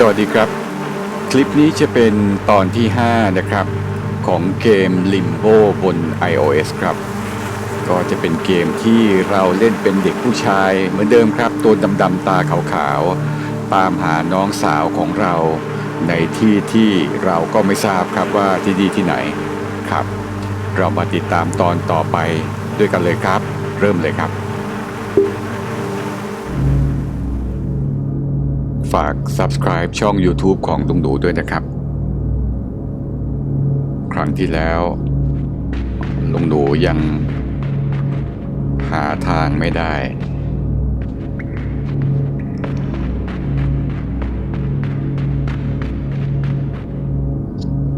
สวัสดีครับ คลิปนี้จะเป็นตอนที่ 5 นะครับ ของเกม Limbo บน iOS ครับ ก็จะเป็นเกมที่เราเล่นเป็นเด็กผู้ชาย เหมือนเดิมครับ ตัวดำๆตาขาวๆ ตามหาน้องสาวของเรา ในที่ที่เราก็ไม่ทราบครับว่าที่ดีที่ไหนครับ เรามาติดตามตอนต่อไปด้วยกันเลยครับ เริ่มเลยครับ ฝาก subscribe ช่อง YouTube ของตุงดูด้วยนะครับ ครั้งที่แล้วลุงหนูยังหาทางไม่ได้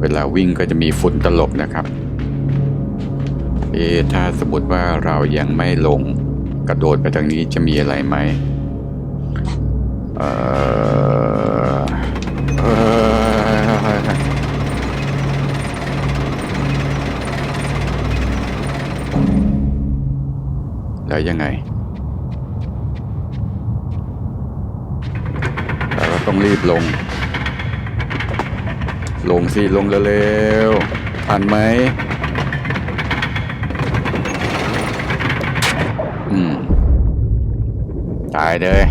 เวลาวิ่งก็จะมีฝุ่นตลบนะครับ เอถ้าสมมติว่าเรายังไม่ลงกระโดดไปทางนี้จะมีอะไรไหม เออเออแล้วยังไงเราก็ต้องรีบลง ลงสิลงเร็วๆทันไหมอืม ตายเลย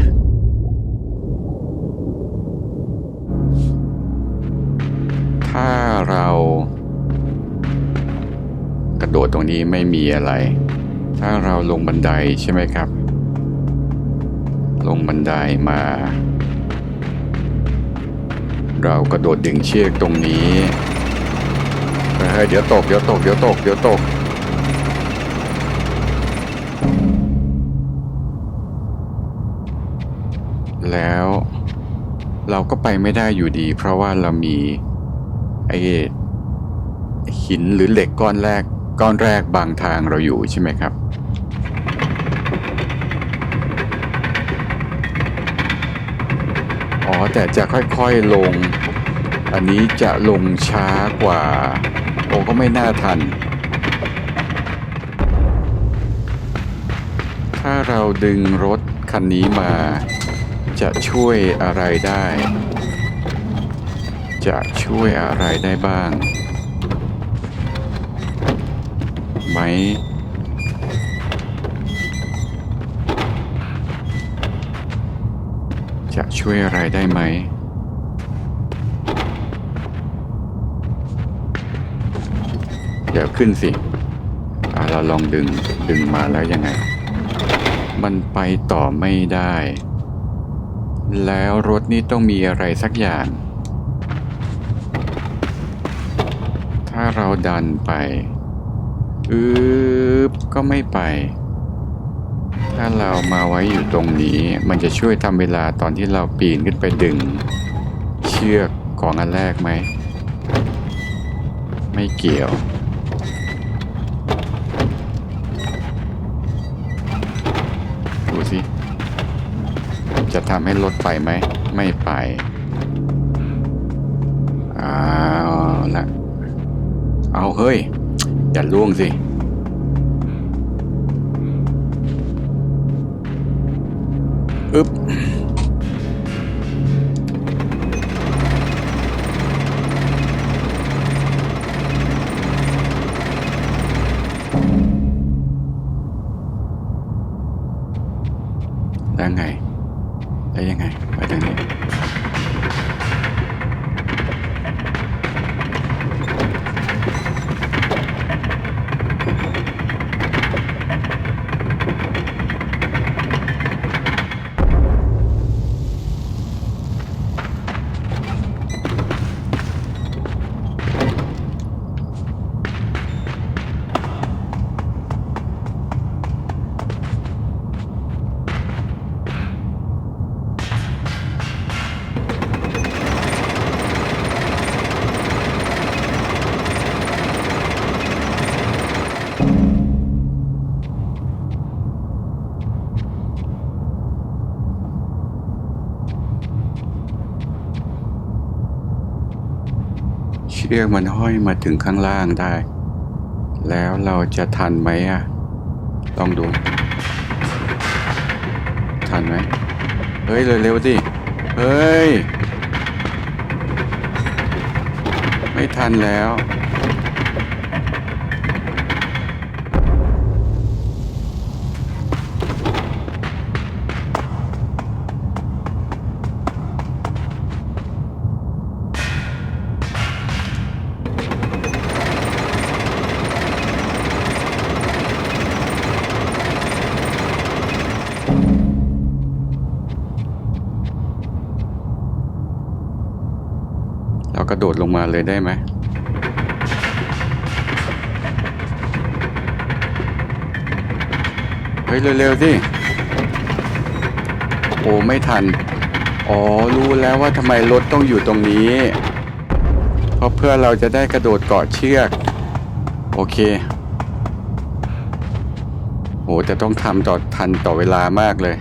ตรงนี้ไม่มีอะไร ถ้าเราลงบันไดใช่ไหมครับ ลงบันไดมา เรากระโดดดึงเชือกตรงนี้เฮ้ยเดี๋ยวตกเดี๋ยวตกเดี๋ยวตกเดี๋ยวตกแล้วเราก็ไปไม่ได้อยู่ดี เพราะว่าเรามีไอ้หินหรือเหล็กก้อนแรก ก้อนแรกบางทางเราอยู่ใช่ไหมครับ อ๋อ แต่จะค่อยๆลง อันนี้จะลงช้ากว่า โอ้ก็ไม่น่าทัน ถ้าเราดึงรถคันนี้มา จะช่วยอะไรได้ จะช่วยอะไรได้บ้าง ไหมจะช่วยอะไรได้ไหม เดี๋ยวขึ้นสิเราลองดึงดึงมาแล้วยังไง มันไปต่อไม่ได้ แล้วรถนี้ต้องมีอะไรสักอย่าง ถ้าเราดันไป อืบก็ไม่ไป ถ้าเรามาไว้อยู่ตรงนี้ มันจะช่วยทำเวลาตอนที่เราปีนขึ้นไปดึง เชือกของอันแรกไหม ไม่เกี่ยวดูสิ จะทำให้รถไปไหม ไม่ไปเอาละเอาเฮ้ย อย่าล่วงสิอึ๊บแล้วไง ชือกมันห้อยมาถึงข้างล่างได้ แล้วเราจะทันไหมอะต้องดู ทันไหมเฮ้ยเร็วๆสิเฮ้ย ไม่ทันแล้ว เลยได้ไหมเฮ้ยเร็วๆสิโอ้ไม่ทัน อ๋อรู้แล้วว่าทำไมรถต้องอยู่ตรงนี้ เพราะเพื่อเราจะได้กระโดดเกาะเชือก โอเคโหจะต้องทำต่อทันต่อเวลามากเลย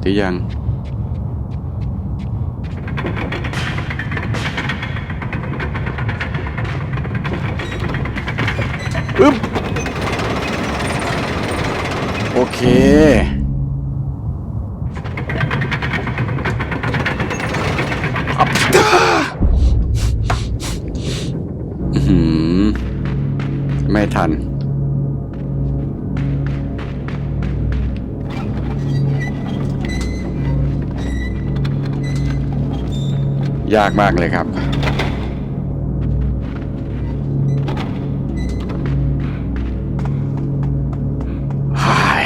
สุดที่ยังอึ๊บโอเคอับดาอื้อหือไม่ทัน ยากมากเลยครับฮ่าย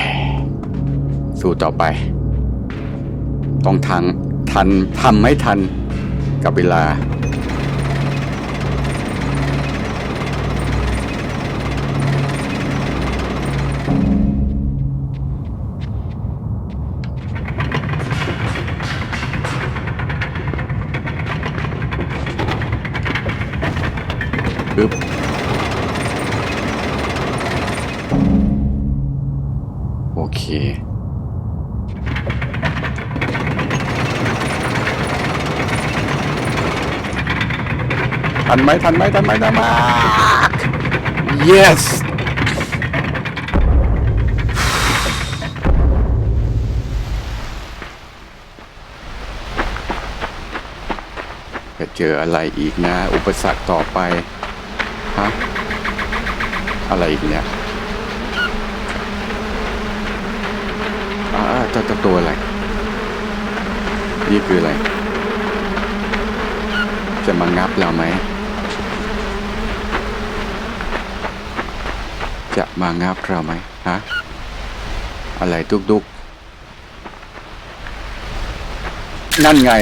สู้ต่อไป ต้องทันทันทำไม่ทันกับเวลา ทันไหมทันไหมทันไหมทันไหม yes จะเจออะไรอีกนะ อุปสรรคต่อไป ฮะ อะไรอีกเนี่ยอ่าตัวตัวตัวอะไร นี่คืออะไร จะมางับเราไหม จะมางับเราไหมฮะ อะไรตุกตุกนั่นไง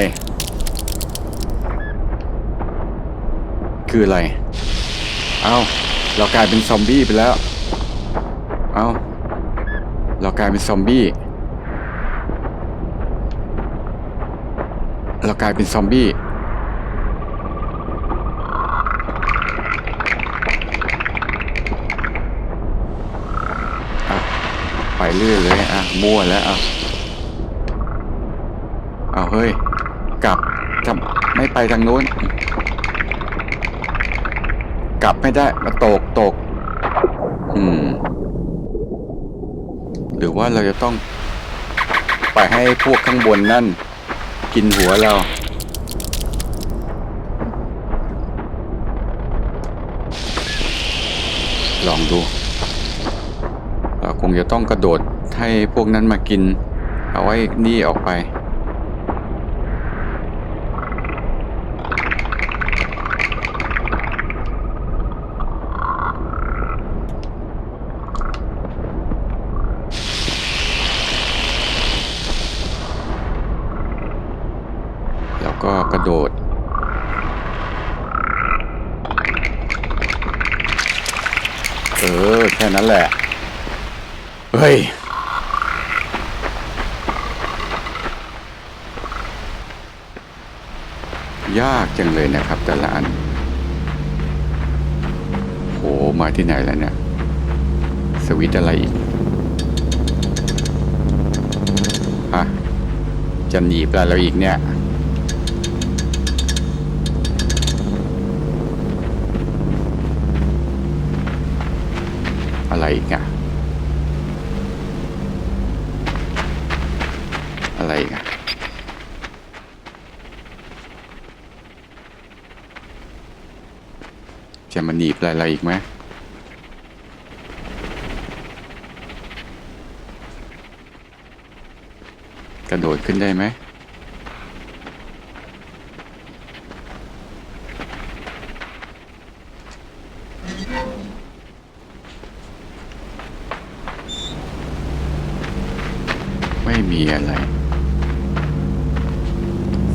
คืออะไร เอาเรากลายเป็นซอมบี้ไปแล้ว เอาเรากลายเป็นซอมบี้ เรากลายเป็นซอมบี้ ไปเรื่อยเลยอะมั่วแล้วอะเอาเฮ้ย กลับกลับไม่ไปทางนู้น กลับไม่ได้มาตกตก อืม หรือว่าเราจะต้อง ไปให้พวกข้างบนนั่น กินหัวเราลองดู คงจะต้องกระโดดให้พวกนั้นมากิน เอาไว้นี่ออกไป แล้วก็กระโดด เออ แค่นั้นแหละ เฮ้ย ยากจังเลยนะครับ แต่ละอันโหมาที่ไหนแล้วเนี่ย สวิตอะไรอีกฮะจะหนีบอะไรเราอีกเนี่ยอะไรอีกอะ อะไรอีกัน จะมาหนีบอะไรอีกไหมกระโดดขึ้นได้ไหมไม่มีอะไร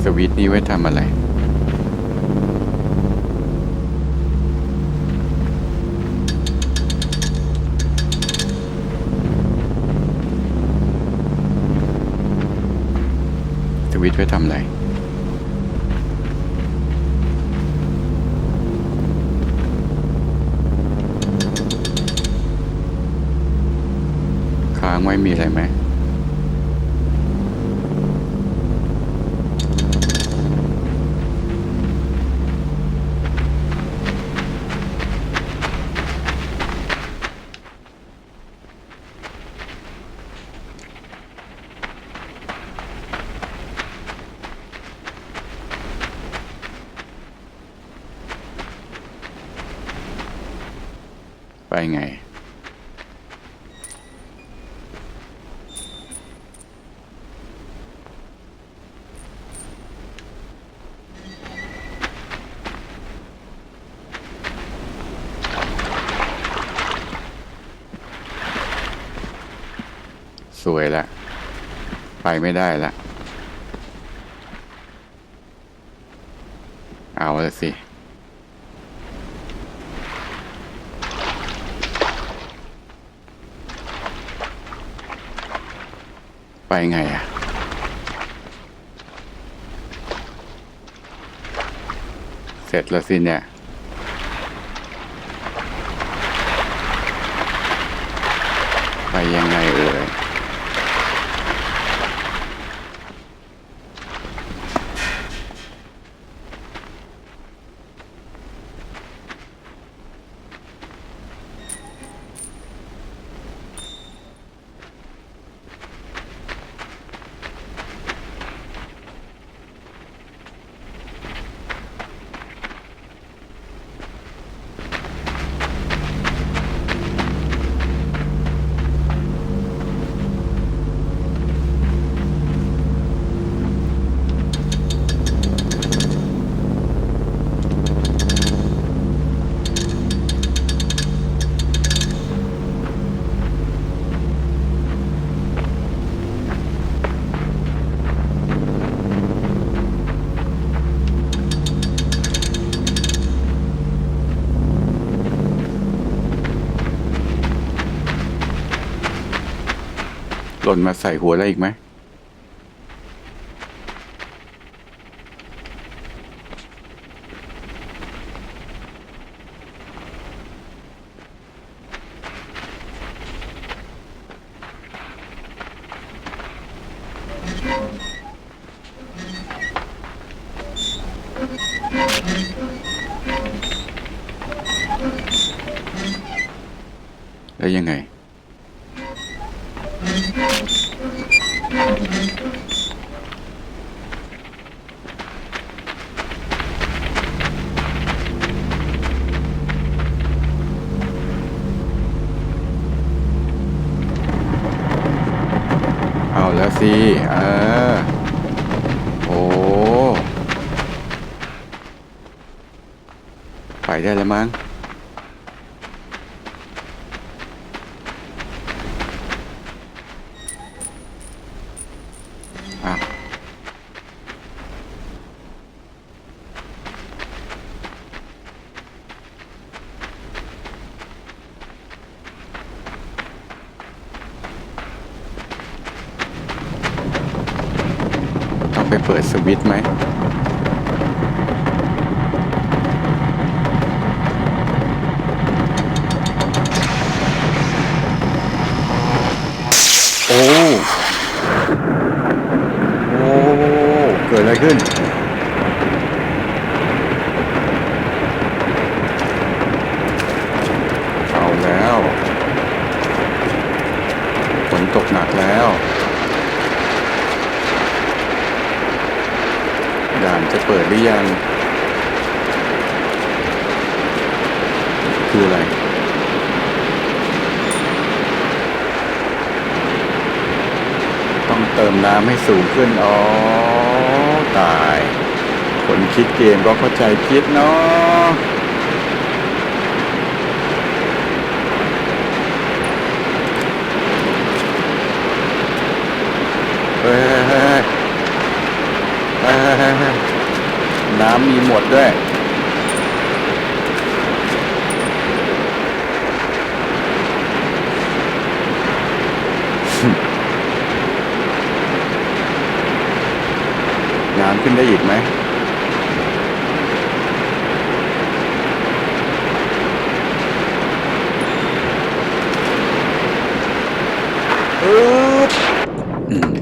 สวิตนี้ไว้ทำอะไร วิตไว้ทำอะไรค้างไว้มีอะไรไหม ไปไง ส วยละ ไปไม่ได้ละ เอาละสิ ไปไงอะเสร็จแล้วสิเนี่ย ไปยังไงเอ่ย หล่นมาใส่หัวอะไรอีกไหม มั้ง อะ ต้องไปเปิดสวิตช์ไหม โอ้ โอ้ เกิดอะไร ขึ้น เอาแล้วฝนตกหนักแล้วด่านจะเปิดหรือยัง คืออะไรต้องเติมน้ำให้สูงขึ้นอ๋อ คิดเกมก็เข้าใจคิดเนาะเฮ้ยเฮ้ยเฮ้ยเฮ้ยเฮ้ยน้ำมีหมดด้วยน้ำขึ้นได้อีกไหม อึ๊บอืม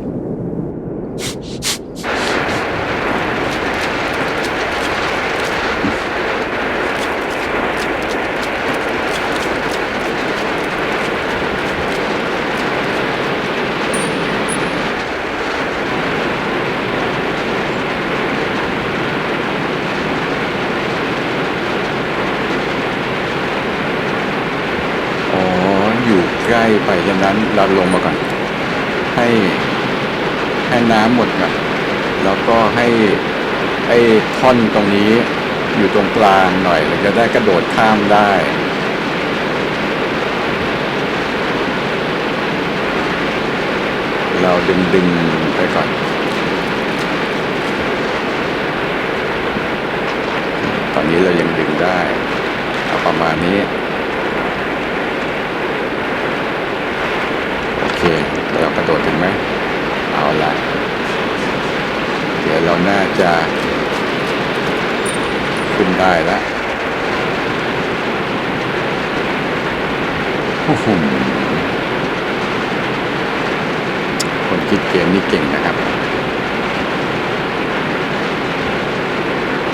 อ๋อ อยู่ใกล้ไปฉะนั้นเราลงมาก่อน ให้ให้น้ำหมดก่อนแล้วก็ให้ไอ้ ท่อนตรงนี้อยู่ตรงกลางหน่อยเราจะได้กระโดดข้ามได้ เราดึงดึงไปก่อนตอนนี้เรายังดึงได้เอาประมาณนี้ โอเค เรากระโดดถึงไหมเอาละเดี๋ยวเราน่าจะ ขึ้นได้แล้วโอ้โหคนคิดเกมนี่เก่งนะครับ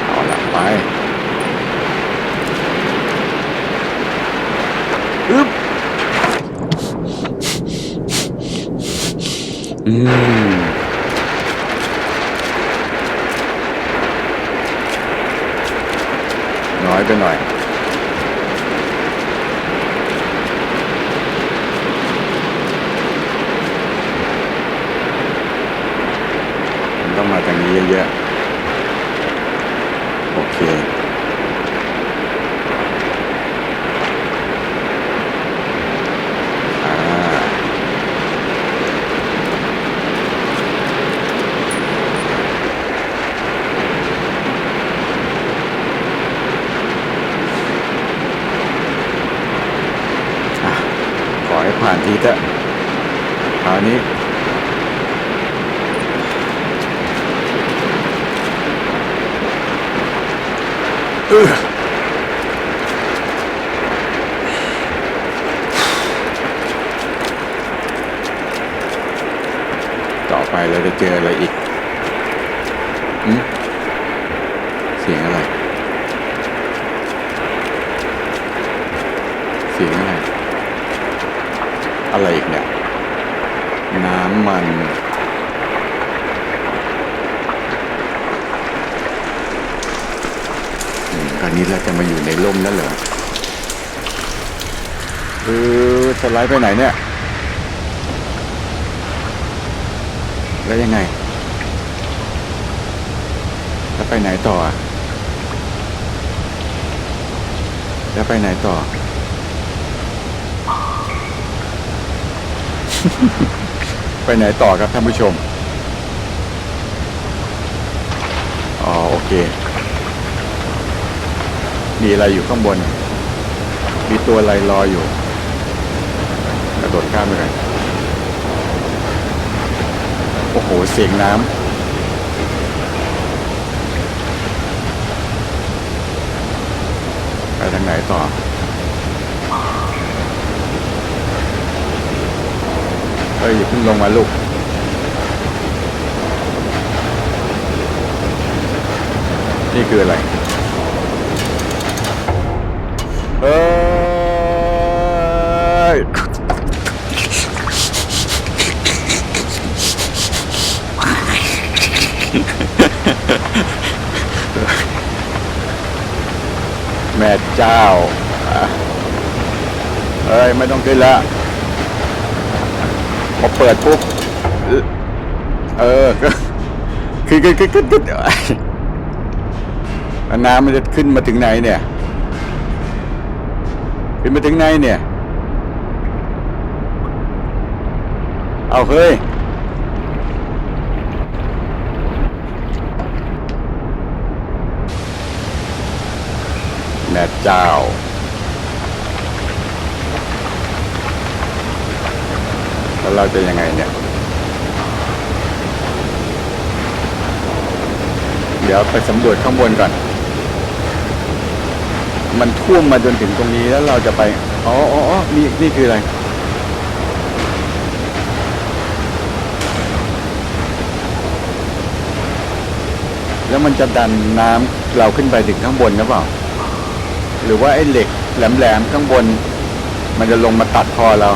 เอาละไปอึ๊บอืม น้อย ไปหน่อยมันต้องมาทางนี้เยอะๆ โอเค อ่า อะขอให้ผ่านทีเถอะคราวนี้ เออต่อ ไปเราจะเจออะไรอีกเสียงอะไร เสียงอะไร อะไรอีกเนี่ย น้ำมัน คราวนี้เราจะมาอยู่ในร่มแล้วเหรอเออสไลด์ไปไหนเนี่ย แล้วยังไง แล้วไปไหนต่ออะแล้วไปไหนต่อ ไปไหนต่อครับท่านผู้ชม อ๋อโอเค มีอะไรอยู่ข้างบน มีตัวอะไรรออยู่กระโดดข้ามไปเลย โอ้โห เสียงน้ำไปทางไหนต่อ เฮ้ยอย่าเพิ่งลงมาลูก นี่คืออะไร เอ้ย แม่เจ้าเอ้ย ไม่ต้องขึ้นละพอเปิดปุ๊บเออก็ขึ้นขึ้นขึ้นขึ้นขึ้นน้ำมันจะขึ้นมาถึงไหนเนี่ย ขึ้นมาถึงไหนเนี่ย เอาเฮ้ย เจ้า แล้วเราจะยังไงเนี่ย เดี๋ยวไปสำรวจข้างบนก่อน มันท่วมมาจนถึงตรงนี้แล้วเราจะไป อ๋ออ๋ออ๋อนี่นี่คืออะไรแล้วมันจะดันน้ำเราขึ้นไปถึงข้างบนหรือเปล่า หรือว่าไอ้เหล็กแหลมๆข้างบน มันจะลงมาตัดคอเรา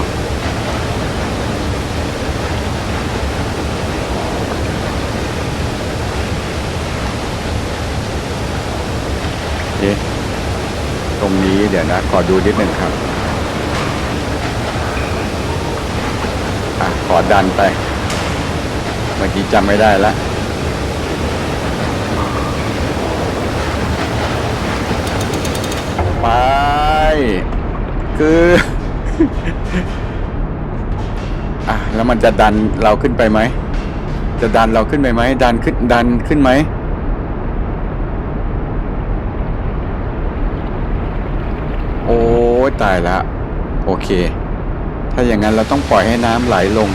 เตรงนี้เดี๋ยวนะ ขอดูนิดหนึ่งครับอะขอดันไป เมื่อกี้จำไม่ได้และ ไป คืออะแล้วมันจะดันเราขึ้นไปไหม จะดันเราขึ้นไปไหม ดันขึ้นดันขึ้นไหม โอ้ยตายละ โอเค ถ้าอย่างนั้นเราต้องปล่อยให้น้ำไหลลง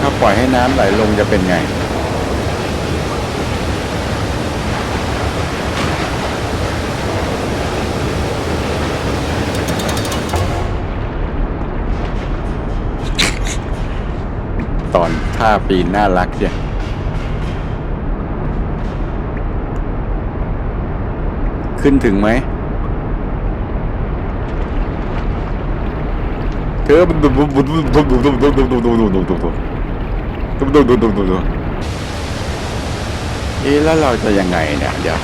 ถ้าปล่อยให้น้ำไหลลงจะเป็นไง ท่าปีนน่ารักเชียขึ้นถึงไหมเธอเอ๊ะแล้วเราจะบบุ๊งเนี่บุ๊บบุ๊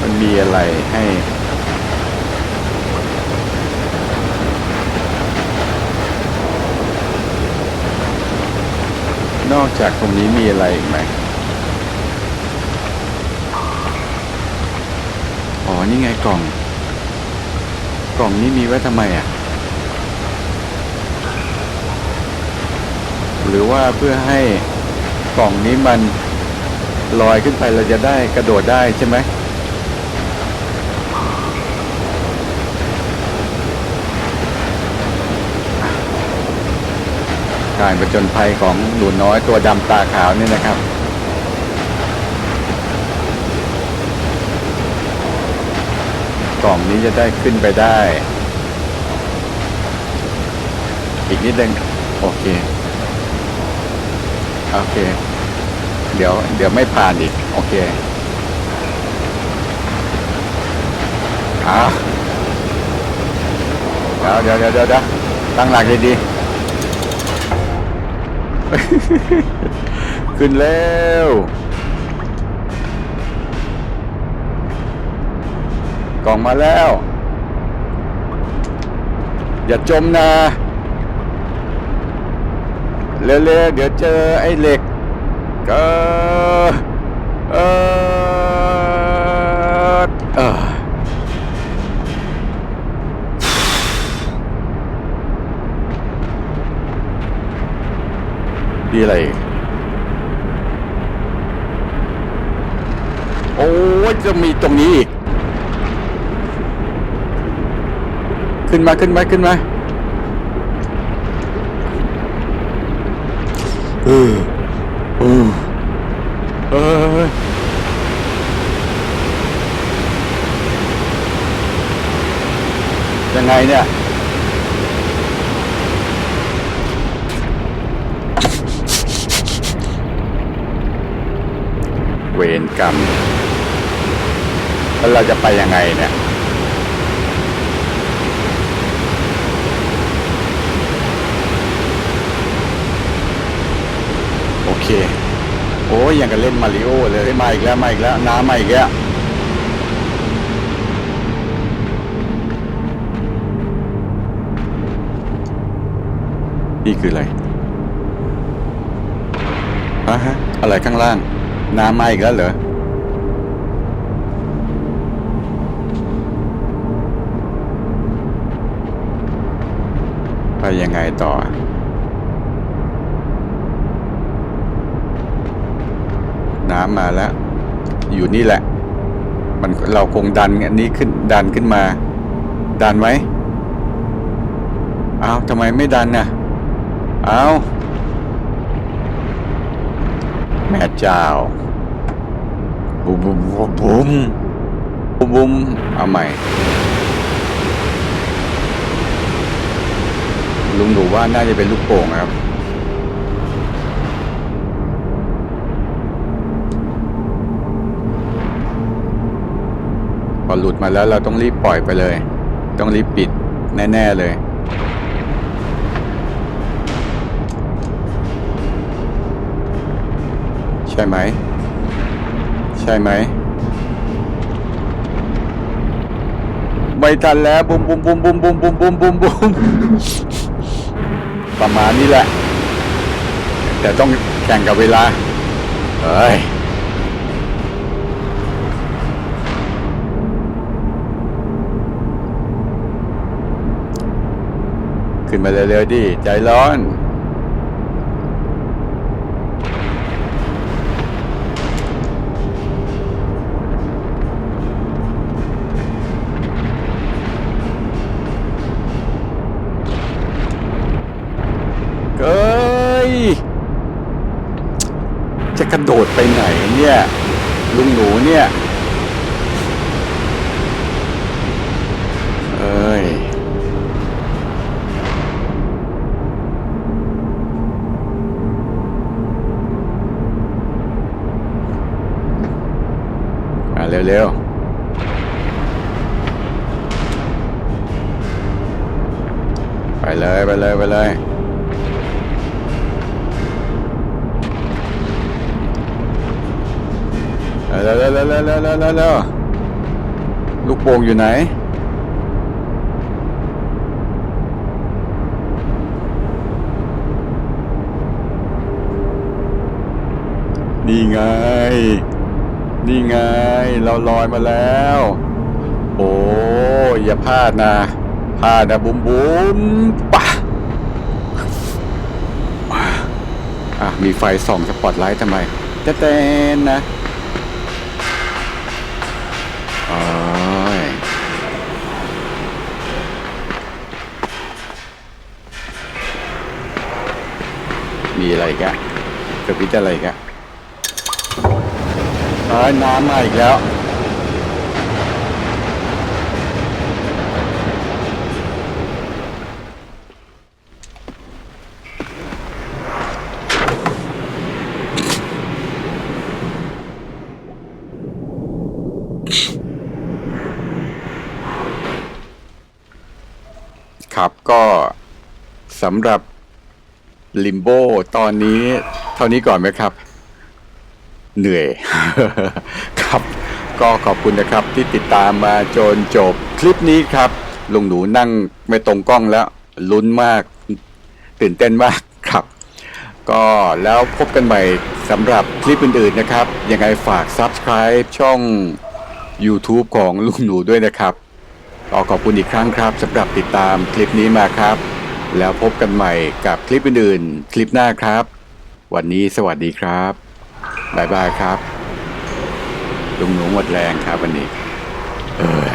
มันมีอะไบบุ� นอกจากตรงนี้มีอะไรอีกไหมอ๋อ นี่ไงกล่อง กล่องนี้มีไว้ทำไมอะ หรือว่าเพื่อให้กล่องนี้มันลอยขึ้นไปเราจะได้กระโดดได้ใช่ไหม การประจนภัยของหนูน้อยตัวดำตาขาวนี่นะครับ กล่องนี้จะได้ขึ้นไปได้ อีกนิดนึงโอเค โอเค เดี๋ยว เดี๋ยวไม่ผ่านอีก โอเคอ่าเดี๋ยวเดี๋ยวเดี๋ยวเดี๋ยวตั้งหลักดีๆ ขึ้นแล้วกล่องมาแล้ว อย่าจมนะเร็วๆเดี๋ยวเจอไอ้เหล็กเอะไร โอ้ยจะมีตรงนี้อีก ขึ้นมาขึ้นมาขึ้นมาเออเออเออยังไงเนี่ย เวร กรรม แล้วเราจะไปยังไงเนี่ย โอเค โอ้ยยังกับเล่นมาริโอเลยมาอีกแล้วมาอีกแล้วน้ำมาอีกแล้วนี่คืออะไรอะฮะ อะไรข้างล่าง น้ำมาอีกแล้วเหรอไปยังไงต่อน้ำมาแล้ว อยู่นี่แหละ มันเราคงดันอันนี้ขึ้นดันขึ้นมา ดันไหมอ้าวทำไมไม่ดันน่ะอ้าวแม่เจ้า บุมบุมบุมบุมบุมเอาใหม่ ลุงหนูว่าน่าจะเป็นลูกโป่งครับ พอหลุดมาแล้วเราต้องรีบปล่อยไปเลย ต้องรีบปิดแน่ ๆ เลยใช่ไหม ใช่ไหมไม่ทันแล้วบุมบุมบุมบุมบุมบุมบุมบุมบุมประมาณนี้แหละ แต่ต้องแข่งกับเวลาเฮ้ยขึ้นมาเร็วๆดิใจร้อน กระโดดไปไหนเนี่ยลุงหนูเนี่ย แล้วแล้วแล้วแล้วแล้วแล้วลูกโป่งอยู่ไหน นี่ไง นี่ไง เราลอยมาแล้ว โอ้อย่าพลาดนะพลาดนะบุ๋มบุ๋มปะอะมีไฟส่องสปอตไลท์ทำไมแต่นะีอะไรอีกอะกระพริบอะไรอีกอะเอ้ยน้ำมาอีกแล้ว ครับก็สำหรับ ลิมโบตอนนี้เท่านี้ก่อนไหมครับ เหนื่อย ครับ ก็ขอบคุณนะครับที่ติดตามมาจนจบคลิปนี้ครับ ลุงหนูนั่งไม่ตรงกล้องแล้วลุ้นมาก ตื่นเต้นมากครับ ก็แล้วพบกันใหม่สำหรับคลิปอื่นๆนะครับ ยังไงฝาก Subscribe ช่อง YouTube ของลุงหนูด้วยนะครับก็ขอบคุณอีกครั้งครับสำหรับติดตามคลิปนี้มาครับ แล้วพบกันใหม่กับคลิปอื่นๆ คลิปหน้าครับ วันนี้สวัสดีครับบายบายครับลุงหนูหมดแรงครับวันนี้ เออ